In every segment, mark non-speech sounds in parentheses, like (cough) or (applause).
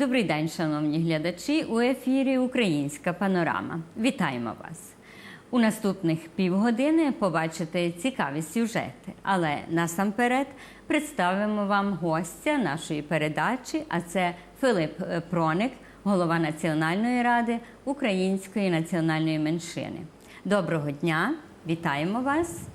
Добрий день, шановні глядачі. У ефірі Українська панорама. Вітаємо вас. У наступних півгодини побачите цікаві сюжети, але насамперед представимо вам гостя нашої передачі. А це Филип е, Проник, голова Національної ради Української національної меншини. Доброго дня, вітаємо вас.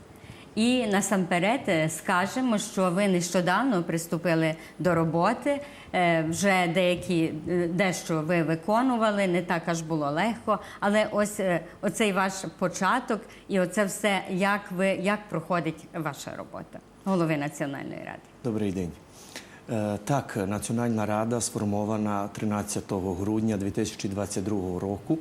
І насамперед е, скажемо, що ви нещодавно приступили до роботи. Е, Вже деякі е, дещо ви виконували, не так аж було легко. Але ось оцей ваш початок і оце все, як ви як проходить ваша робота голови національної ради. Добрий день. Так, Національна рада сформована 13 грудня 2022 року.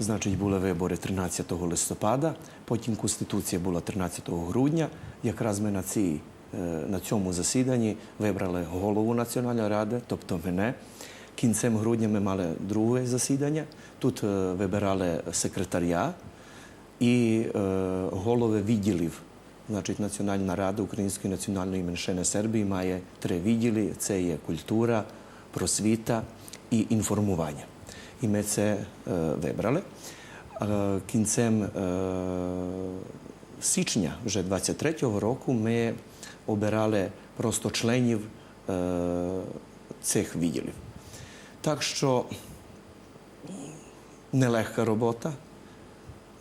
Значить, були вибори 13 листопада, потім Конституція була 13 грудня. Якраз ми на, цій, е, на цьому засіданні вибрали голову Національної ради, тобто мене. Кінцем грудня ми мали друге засідання. Тут е, вибирали секретаря і е, голови відділів. Значить, Національна рада Української національної меншини Сербії має три відділи: це є культура, просвіта і інформування. Вибрали. Е, кінцем січня, вже 23-го року, ми обирали просто членів цих відділів. Так що нелегка робота,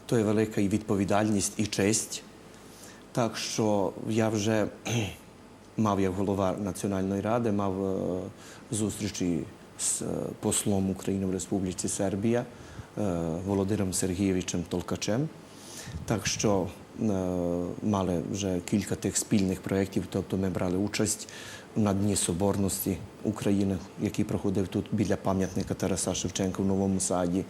то є велика і відповідальність, і честь. Так що я вже мав як голова Національної ради, мав зустрічі е, послом України в Республіці Сербія е, Володимиром Сергійовичем Толкачем. Так що е, мали вже кілька тих спільних проєктів, тобто ми брали участь на Дні Соборності України, який проходив тут біля пам'ятника Тараса Шевченка в Новому Саді.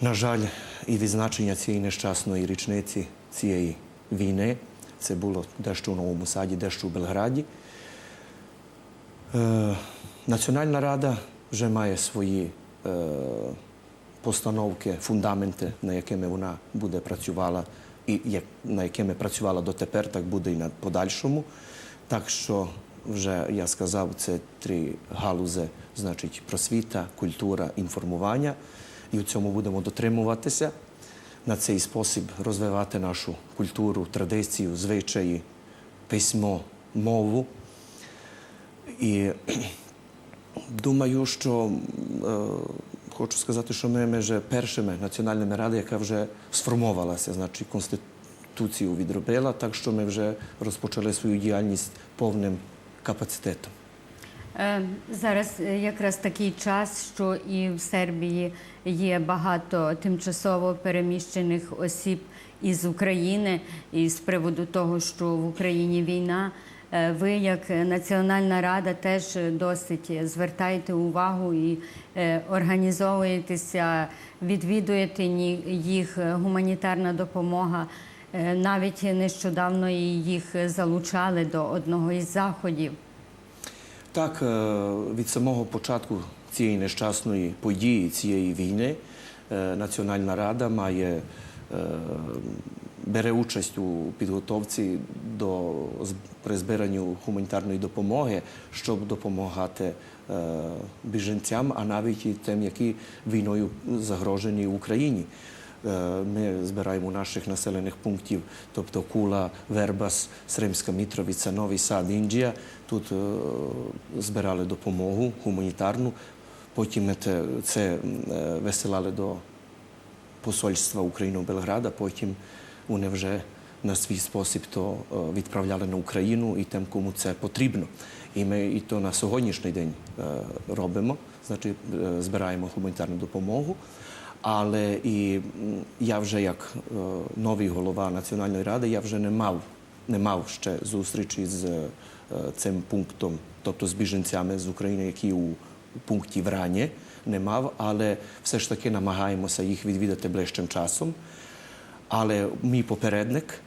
На жаль, і відзначення цієї нещасної річниці цієї війни. Це було дещо у Новому Саді, дещо у Белграді. Національна рада вже має свої е, постановки, фундаменти, на якими вона буде працювала, і як, на якими працювала дотепер, так буде і на подальшому. Так що вже я сказав, це три галузи, значить, просвіта, культура, інформування. І в цьому будемо дотримуватися на цей спосіб розвивати нашу культуру, традицію, звичаї, письмо, мову. І думаю, що е, хочу сказати, що ми, ми вже першими національними радами, яка вже сформовалася, значить конституцію відробила, так що ми вже розпочали свою діяльність повним капацитетом. Е, Зараз е, якраз такий час, що і в Сербії є багато тимчасово переміщених осіб із України, і з приводу того, що в Україні війна. Е, Ви, як Національна рада, теж досить звертаєте увагу і е, організовуєтеся, відвідуєте їх гуманітарна допомога. Е, Навіть нещодавно їх залучали до одного із заходів. Так, від самого початку цієї нещасної події, цієї війни, Національна рада має бере участь у підготовці до з- при збиранню гуманітарної допомоги, щоб допомагати е, біженцям, а навіть і тим, які війною загрожені в Україні. Е, Ми збираємо наших населених пунктів, тобто Кула, Вербас, Сримська Мітровиця, Новий Сад, Індія. Тут е, збирали допомогу гуманітарну. Потім ми це е, висилали до посольства України в Белграда, потім вони вже на свій спосіб то відправляли на Україну і тим, кому це потрібно. І ми і то на сьогоднішній день робимо, значить, збираємо гуманітарну допомогу. Але і я вже як новий голова Національної ради, я вже не мав, не мав ще зустрічі з цим пунктом, тобто з біженцями з України, які у, у пункті в Рані не мав, але все ж таки намагаємося їх відвідати ближчим часом. Але мій попередник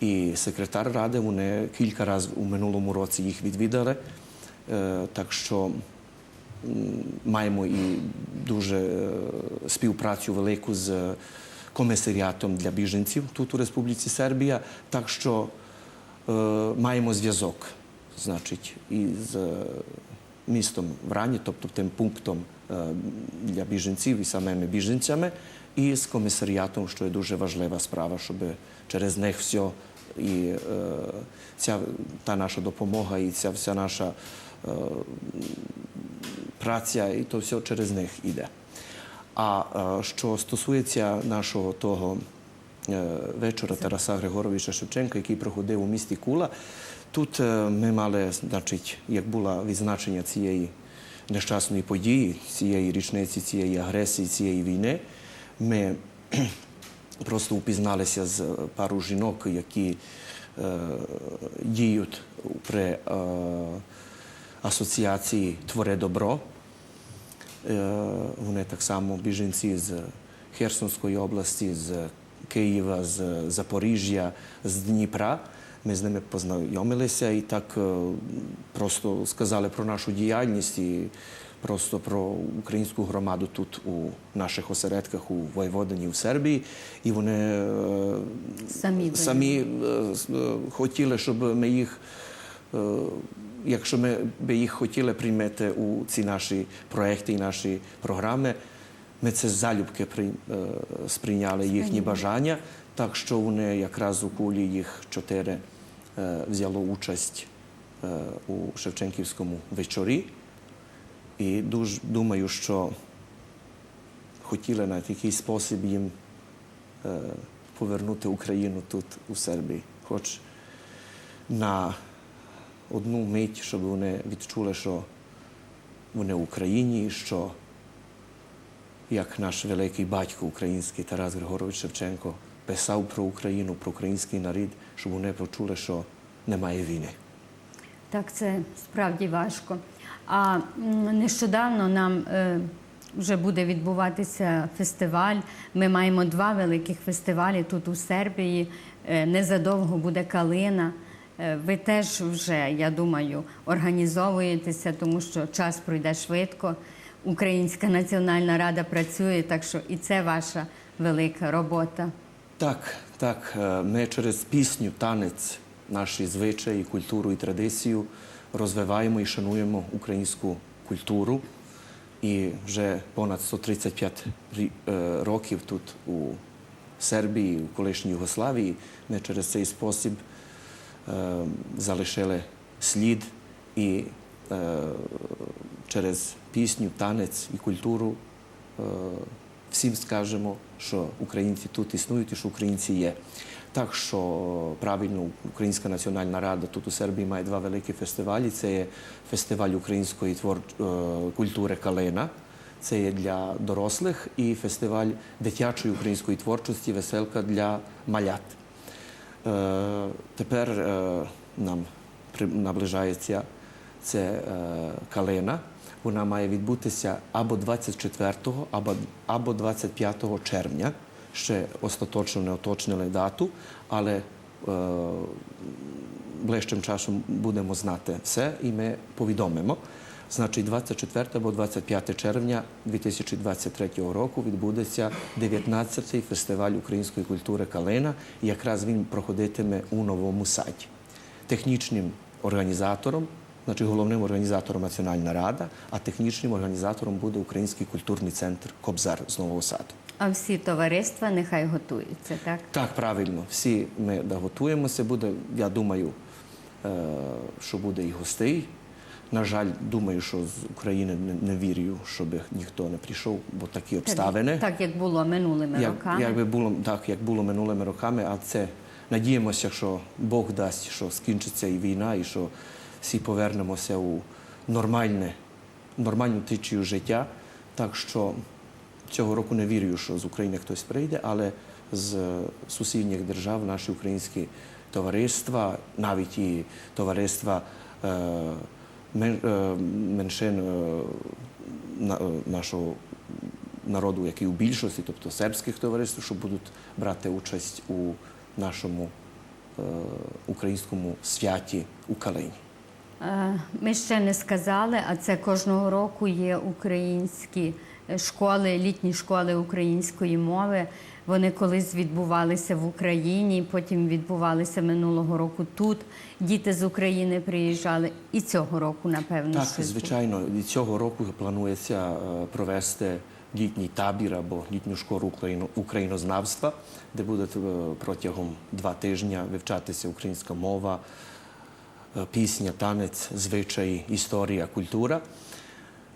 і секретар ради вони кілька разів у минулому році їх відвідали. Е, Так що маємо і дуже е, співпрацю велику з комісаріатом для біженців тут у Республіці Сербія. Так що е, маємо зв'язок, значить, із містом Врані, тобто тим пунктом для біженців і самими біженцями, і з комісаріатом, що є дуже важлива справа, щоб через них все і е, ця та наша допомога, і ця вся наша е, праця, і то все через них іде. А е, що стосується нашого того е, вечора Тараса Григоровича Шевченка, який проходив у місті Кула, тут е, ми мали, значить, як було відзначення цієї нещасної події, цієї річниці, цієї агресії, цієї війни, ми (clears throat) просто упізналися з пару жінок, які е, діють при е, асоціації Творе добро. Е, Вони так само біженці з Херсонської області, з Києва, з Запоріжжя, з Дніпра. Ми з ними познайомилися і так е, просто сказали про нашу діяльність і просто про українську громаду тут у наших осередках у Войводині, в Сербії. І вони е, Самі самі е, хотіли, щоб ми їх, якщо ми би їх хотіли прийняти у ці наші проекти і наші програми, ми це залюбки при- е, сприйняли їхні бажання. Так що вони якраз у кулі їх чотири взяло участь е, у Шевченківському вечорі. І дуже думаю, що хотіли на такий спосіб їм е, повернути Україну тут, у Сербії. Хоч на одну мить, щоб вони відчули, що вони в Україні, що як наш великий батько український Тарас Григорович Шевченко писав про Україну, про український народ, щоб вони почули, що немає війни. Так, це справді важко. А нещодавно нам е, вже буде відбуватися фестиваль. Ми маємо два великих фестивалі тут у Сербії. Е, незадовго буде Калина. Е, ви теж вже, я думаю, організовуєтеся, тому що час пройде швидко. Українська національна рада працює, так що і це ваша велика робота. Так, так. е, Ми через пісню, танець, наші звичаї, культуру і традицію розвиваємо і шануємо українську культуру. І вже понад 135 е, років тут у Сербії, у колишній Югославії, ми через цей спосіб е, залишили слід і через пісню, танець і культуру всім скажемо, що українці тут існують і що українці є. Так що правильно Українська національна рада тут у Сербії має два великі фестивалі. Це є фестиваль української твор... е, культури Калина. Це є для дорослих і фестиваль дитячої української творчості Веселка для малят. Е, Тепер е, нам наближається це е, калина. Вона має відбутися або 24 або, або 25 червня. Ще остаточно не уточнили дату, але е, ближчим часом будемо знати все і ми повідомимо. Значить, 24 або 25 червня 2023 року відбудеться 19-й фестиваль української культури Калина. І якраз він проходитиме у новому сайті. Технічним організатором, значить головним організатором Національна рада, а технічним організатором буде Український культурний центр Кобзар з Нового Саду. А всі товариства нехай готуються, так? Так, правильно. Всі ми готуємося. Буде, я думаю, е, що буде і гостей. На жаль, думаю, що з України не, не вірю, щоб ніхто не прийшов, бо такі обставини. Так, як було минулими Як, роками. якби було так, як було минулими роками, а це надіємося, що Бог дасть, що скінчиться і війна, і що всі повернемося у нормальне, нормальну течію життя. Так що цього року не вірю, що з України хтось прийде, але з е, сусідніх держав наші українські товариства, навіть і товариства е, е, меншин нашого народу, який у більшості, тобто сербських товариств, що будуть брати участь у нашому українському святі у Калині. Е, Ми ще не сказали, а це кожного року є українські е, школи, літні школи української мови. Вони колись відбувалися в Україні, потім відбувалися минулого року тут. Діти з України приїжджали, і цього року, напевно, Так, щось звичайно, і цього року планується е, провести літній табір або літню школу українознавства, де буде е, протягом два тижні вивчатися українська мова, пісня, танець, звичаї, історія, культура.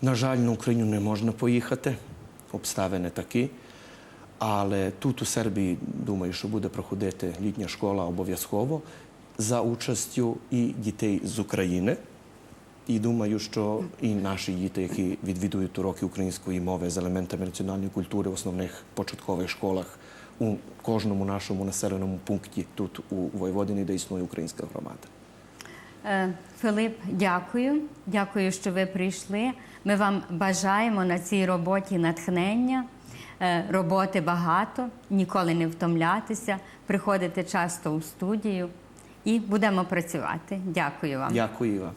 На жаль, на Україну не можна поїхати, обставини такі. Але тут у Сербії думаю, що буде проходити літня школа обов'язково за участю і дітей з України. І думаю, що і наші діти, які відвідують уроки української мови з елементами національної культури в основних початкових школах у кожному нашому населеному пункті тут у Воєводині, де існує українська громада. Е, Филип, дякую. Дякую, що ви прийшли. Ми вам бажаємо на цій роботі натхнення, е, роботи багато, ніколи не втомлятися, приходити часто у студію і будемо працювати. Дякую вам. Дякую вам.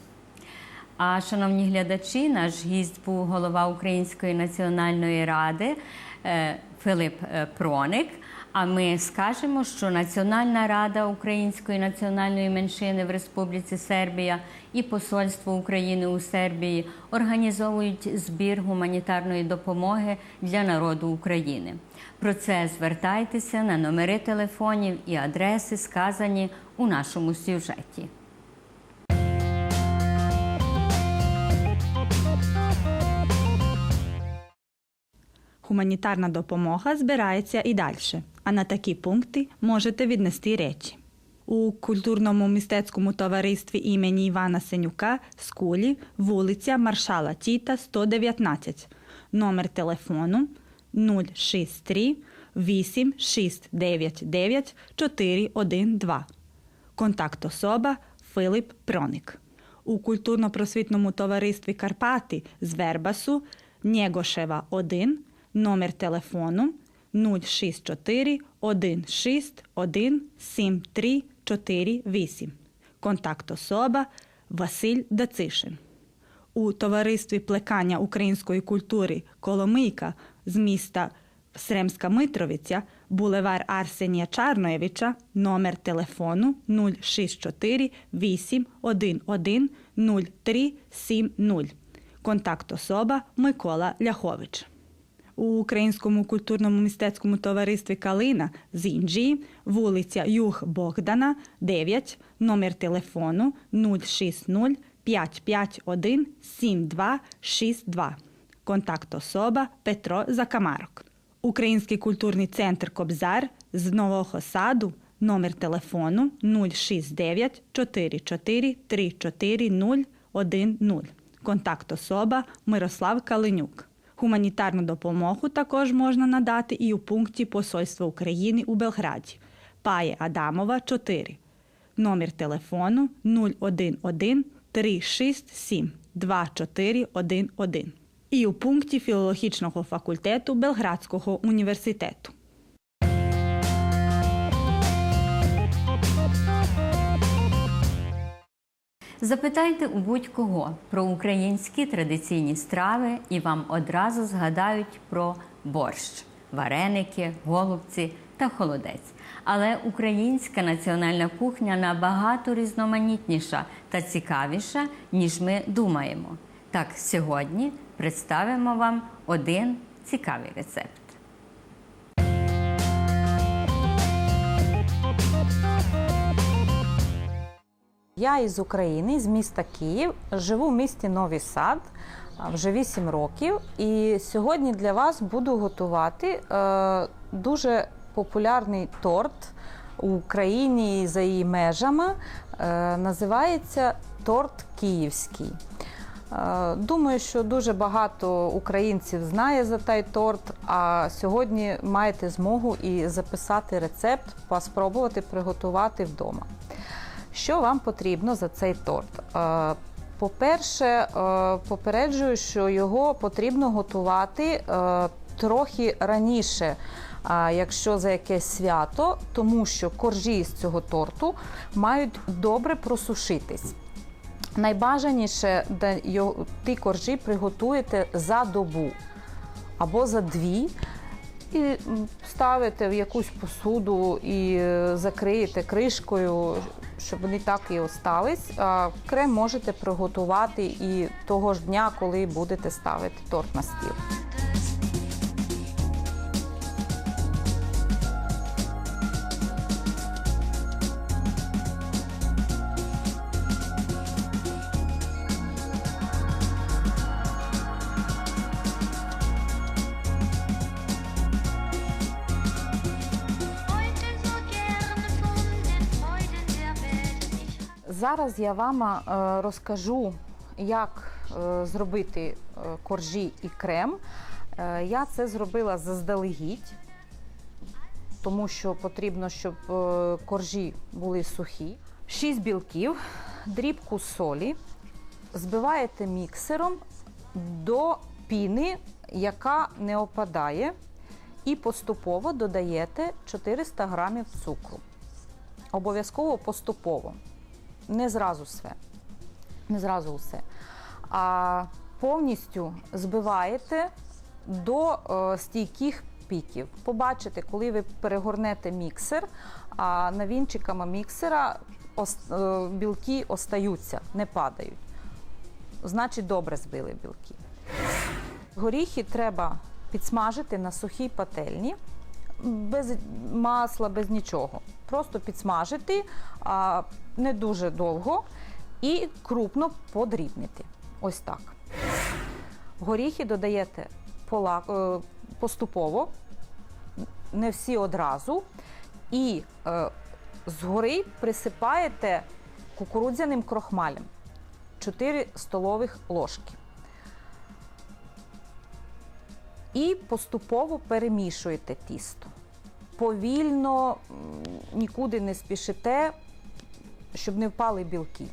А шановні глядачі, наш гість був голова Української національної ради е, Филип Проник. А ми скажемо, що Національна рада Української національної меншини в Республіці Сербія і Посольство України у Сербії організовують збір гуманітарної допомоги для народу України. Про це звертайтеся на номери телефонів і адреси, сказані у нашому сюжеті. Гуманітарна допомога збирається і далі, а на такі пункти можете віднести речі. У культурному мистецькому товаристві імені Івана Сенюка Скулі, вулиця Маршала Тіта, 119, номер телефону 063 8699 412. Контакт особа Филип Проник. У культурно-просвітному товаристві Карпати з Вербасу Нєгошева 1, номер телефону 064 161 7348. Контакт особа Василь Дацишин. У товаристві плекання української культури Коломийка з міста Сремська Митровиця, булевар Арсенія Чарноєвича, номер телефону 064 811 0370. Контакт особа Микола Ляхович. У Українському культурному мистецькому товаристві Калина з Інджії, вулиця Юг Богдана, 9, номер телефону 060 551 7262. Контакт особа Петро Закамарок. Український культурний центр Кобзар з Нового Саду, номер телефону 069 44 340 10. Контакт особа Мирослав Калинюк. Гуманітарну допомогу також можна надати і у пункті Посольства України у Белграді. Пає Адамова 4. Номер телефону 011 367 2411. І у пункті філологічного факультету Белградського університету. Запитайте у будь-кого про українські традиційні страви, і вам одразу згадають про борщ, вареники, голубці та холодець. Але українська національна кухня набагато різноманітніша та цікавіша, ніж ми думаємо. Так, сьогодні представимо вам один цікавий рецепт. Я із України, з міста Київ, живу в місті Новий Сад вже 8 років. І сьогодні для вас буду готувати е, дуже популярний торт у Україні і за її межами. Е, називається торт київський. Е, Думаю, що дуже багато українців знає за той торт. А сьогодні маєте змогу і записати рецепт, спробувати приготувати вдома. Що вам потрібно за цей торт? Е, По-перше, е, попереджую, що його потрібно готувати е, трохи раніше, якщо за якесь свято, тому що коржі з цього торту мають добре просушитись. Найбажаніше, ті коржі приготуєте за добу або за дві. І ставите в якусь посуду і закриєте кришкою, щоб вони так і остались. Крем можете приготувати і того ж дня, коли будете ставити торт на стіл. Зараз я вам е, розкажу, як е, зробити е, коржі і крем. Я це зробила заздалегідь, тому що потрібно, щоб коржі були сухі. 6 білків, дрібку солі, збиваєте міксером до піни, яка не опадає, і поступово додаєте 400 грамів цукру. Обов'язково поступово не зразу все. Не зразу все. А повністю збиваєте до е, стійких піків. Побачите, коли ви перегорнете міксер, а на вінчиками міксера е, білки остаються, не падають. Значить, добре збили білки. Горіхи треба підсмажити на сухій пательні, без масла, без нічого. Просто підсмажити а, не дуже довго і крупно подрібнити. Ось так. Горіхи додаєте е, поступово, не всі одразу. І е, згори присипаєте кукурудзяним крохмалем 4 столових ложки. І поступово перемішуєте тісто. Повільно, нікуди не спішите, щоб не впали білки.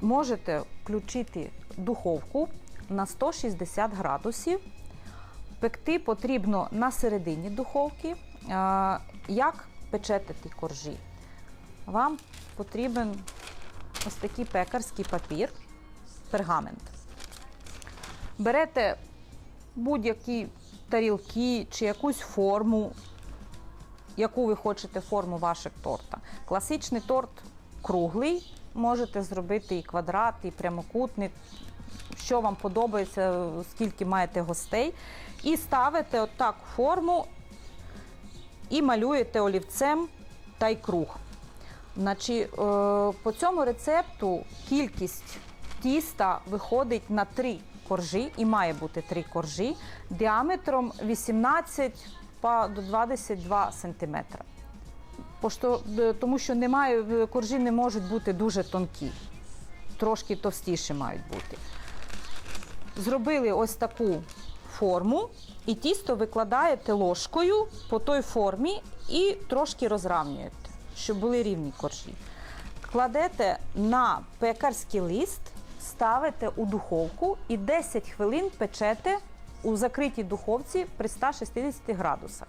Можете включити духовку на 160 градусів. Пекти потрібно на середині духовки. Як печете ті коржі? Вам потрібен ось такий пекарський папір, пергамент. Берете будь-які тарілки чи якусь форму, яку ви хочете форму ваших торта. Класичний торт круглий, можете зробити і квадрат, і прямокутний, що вам подобається, скільки маєте гостей. І ставите отак форму і малюєте олівцем та й круг. Значить, е, по цьому рецепту кількість тіста виходить на 3 коржі, і має бути 3 коржі діаметром 18 до 22 см. Е, тому що немає, коржі не можуть бути дуже тонкі, трошки товстіші мають бути. Зробили ось таку форму, і тісто викладаєте ложкою по той формі і трошки розравнюєте, щоб були рівні коржі. Кладете на пекарський лист, ставите у духовку і 10 хвилин печете у закритій духовці при 160 градусах.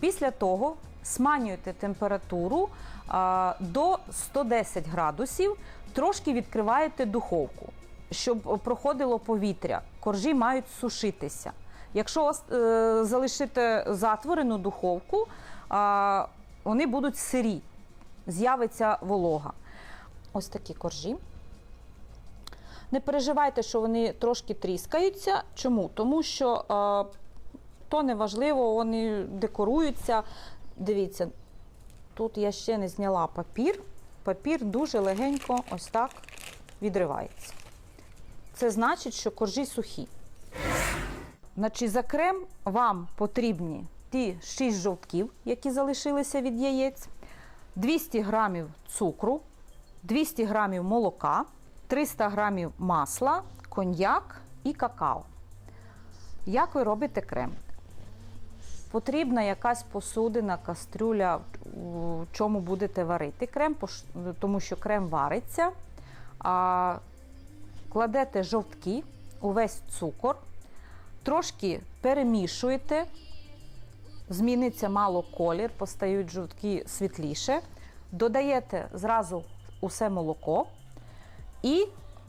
Після того сманюєте температуру а, до 110 градусів, трошки відкриваєте духовку, щоб проходило повітря. Коржі мають сушитися. Якщо е, залишите затворену духовку, а, вони будуть сирі, з'явиться волога. Ось такі коржі. Не переживайте, що вони трошки тріскаються. Чому? Тому що е, то не важливо, вони декоруються. Дивіться, тут я ще не зняла папір. Папір дуже легенько ось так відривається. Це значить, що коржі сухі. Значить, за крем вам потрібні ті 6 жовтків, які залишилися від яєць, 200 грамів цукру, 200 грамів молока, 300 грамів масла, коньяк і какао. Як ви робите крем? Потрібна якась посудина, кастрюля, в чому будете варити крем, тому що крем вариться. А, кладете жовтки, увесь цукор, трошки перемішуєте, зміниться мало колір, постають жовтки світліше. Додаєте зразу усе молоко і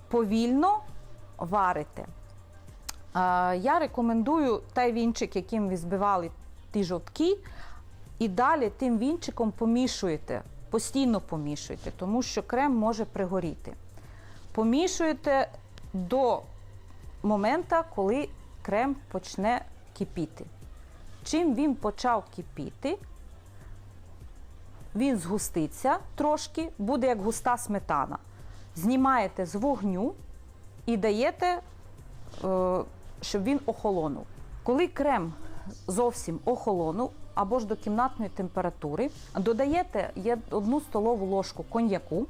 повільно варите. Я рекомендую той вінчик, яким ви збивали ті жовтки, і далі тим вінчиком помішуєте, постійно помішуєте, тому що крем може пригоріти. Помішуєте до моменту, коли крем почне кипіти. Чим він почав кипіти, він згуститься трошки, буде як густа сметана. Знімаєте з вогню і даєте, е, щоб він охолонув. Коли крем зовсім охолонув або ж до кімнатної температури, додаєте одну столову ложку коньяку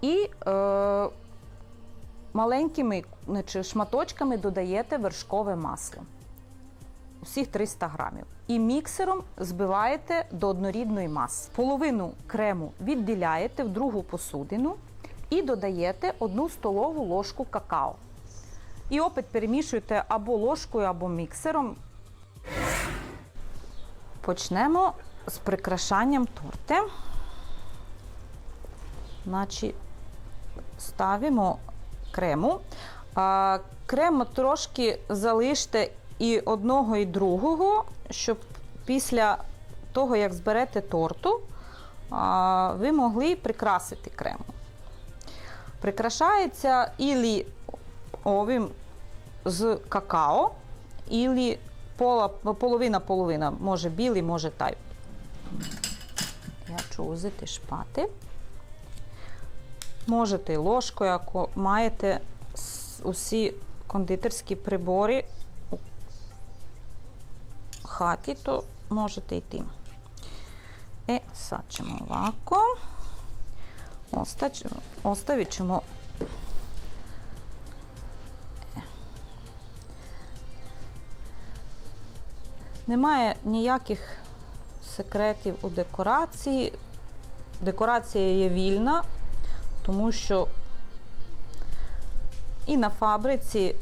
і е, маленькими значить, шматочками додаєте вершкове масло. Усіх 300 грамів. І міксером збиваєте до однорідної маси. Половину крему відділяєте в другу посудину і додаєте одну столову ложку какао. І опит перемішуєте або ложкою, або міксером. Почнемо з прикрашанням торти. Значить, ставимо крему. Крему трошки залиште і одного, і другого, щоб після того, як зберете торту, ви могли прикрасити крему. Прикрашається ілі овим з какао, ілі половина-половина, може білий, може тай. Я чузити шпати. Можете ложкою, ако маєте усі кондитерські прибори у хаті, то можете йти. E sad ćemo ovako. Ostać, ostavit ćemo Немає ніяких секретів у декорації. Декорація є вільна, тому що і на фабриці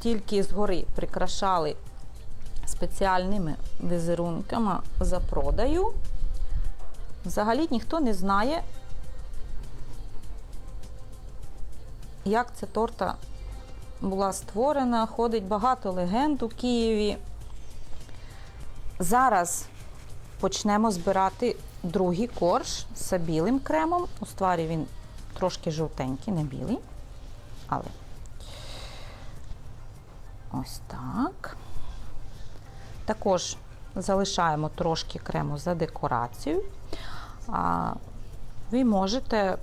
тільки згори прикрашали спеціальними візерунками за продаю. Взагалі ніхто не знає, як ця торта була створена. Ходить багато легенд у Києві. Зараз почнемо збирати другий корж з білим кремом. У стварі він трошки жовтенький, не білий. Але ось так. Також залишаємо трошки крему за декорацію. А ви можете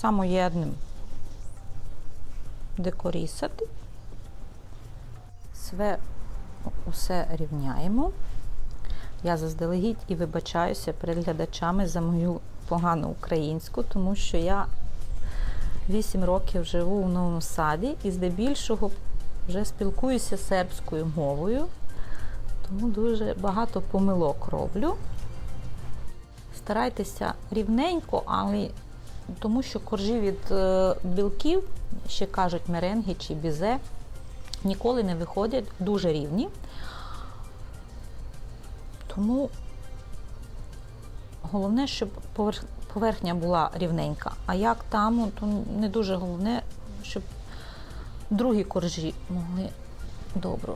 самоєдним декорісати. Све усе рівняємо. Я заздалегідь і вибачаюся перед глядачами за мою погану українську, тому що я 8 років живу в новому саді і здебільшого вже спілкуюся сербською мовою, тому дуже багато помилок роблю. Старайтеся рівненько, але тому що коржі від е, білків, ще кажуть меренги чи бізе, ніколи не виходять дуже рівні. Тому головне, щоб поверхня була рівненька. А як там, то не дуже головне, щоб другі коржі могли добре.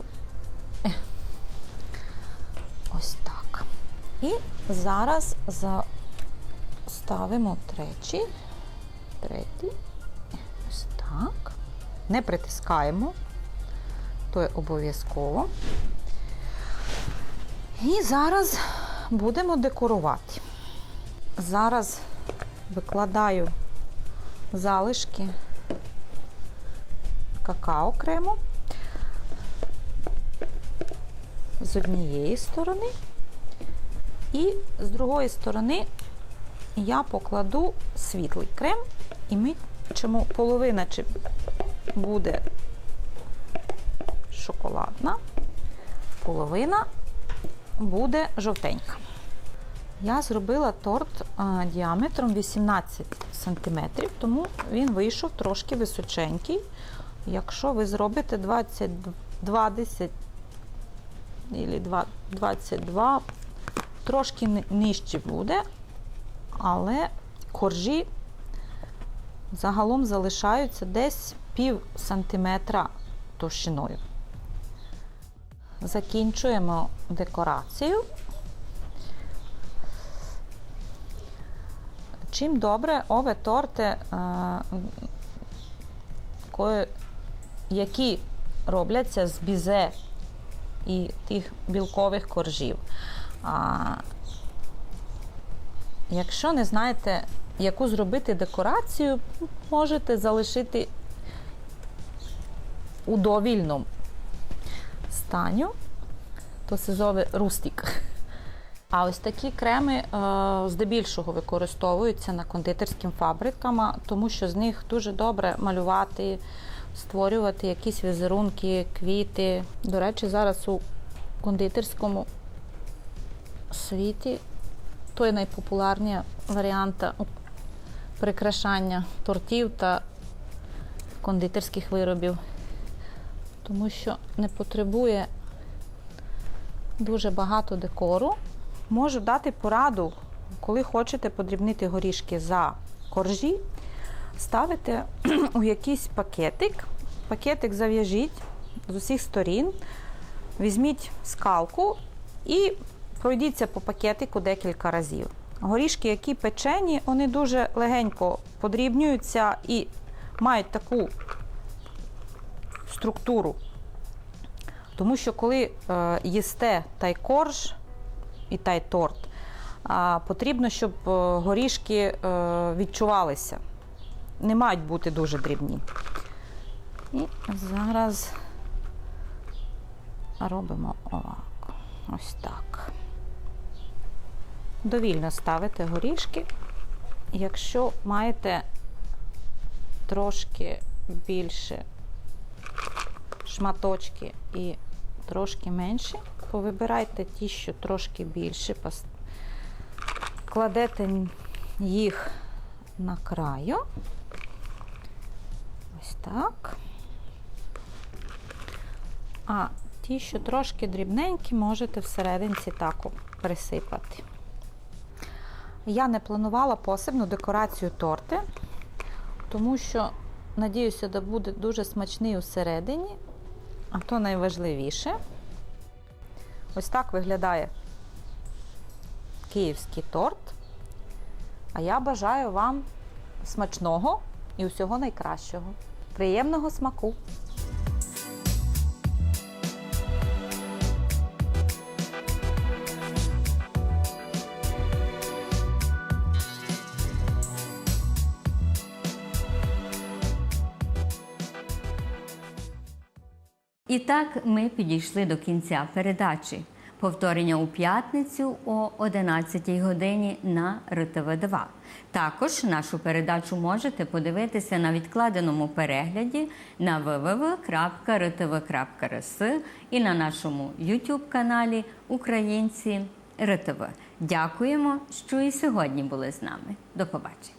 І зараз ставимо тричі. Третій. Ось так. Не притискаємо, то обов'язково. І зараз будемо декорувати. Зараз викладаю залишки какао крему з однієї сторони, і з другої сторони я покладу світлий крем, і ми чому половина чи буде шоколадна, половина буде жовтенька. Я зробила торт діаметром 18 см, тому він вийшов трошки височенький. Якщо ви зробите 20, 20 або 22, трошки ни- нижче буде, але коржі загалом залишаються десь пів сантиметра товщиною. Закінчуємо декорацію. Чим добре ове торти, е, які робляться з бізе і тих білкових коржів. А, якщо не знаєте, яку зробити декорацію, можете залишити у довільному стані, то сезовий рустик. А ось такі креми е, здебільшого використовуються на кондитерським фабриками, тому що з них дуже добре малювати, створювати якісь візерунки, квіти. До речі, зараз у кондитерському світі той найпопулярніший варіант прикрашання тортів та кондитерських виробів, тому що не потребує дуже багато декору. Можу дати пораду, коли хочете подрібнити горішки за коржі, ставите (clears throat) у якийсь пакетик. Пакетик зав'яжіть з усіх сторін, візьміть скалку і пройдіться по пакетику декілька разів. Горішки, які печені, вони дуже легенько подрібнюються і мають таку структуру. Тому що коли е, їсте та й корж і та й торт, потрібно, щоб е, горішки е, відчувалися. Не мають бути дуже дрібні. І зараз робимо овак. Ось так. Довільно ставите горішки. Якщо маєте трошки більше шматочки і трошки менші, повибирайте ті, що трошки більше, кладете їх на краю. Ось так. А ті, що трошки дрібненькі, можете всерединці так присипати. Я не планувала посибну декорацію торти, тому що, надіюся, да буде дуже смачний усередині, а то найважливіше. Ось так виглядає київський торт. А я бажаю вам смачного і усього найкращого. Приємного смаку! І так ми підійшли до кінця передачі. Повторення у п'ятницю о 11 годині на РТВ2. Також нашу передачу можете подивитися на відкладеному перегляді на www.rtv.rs і на нашому YouTube каналі Українці РТВ. Дякуємо, що і сьогодні були з нами. До побачення.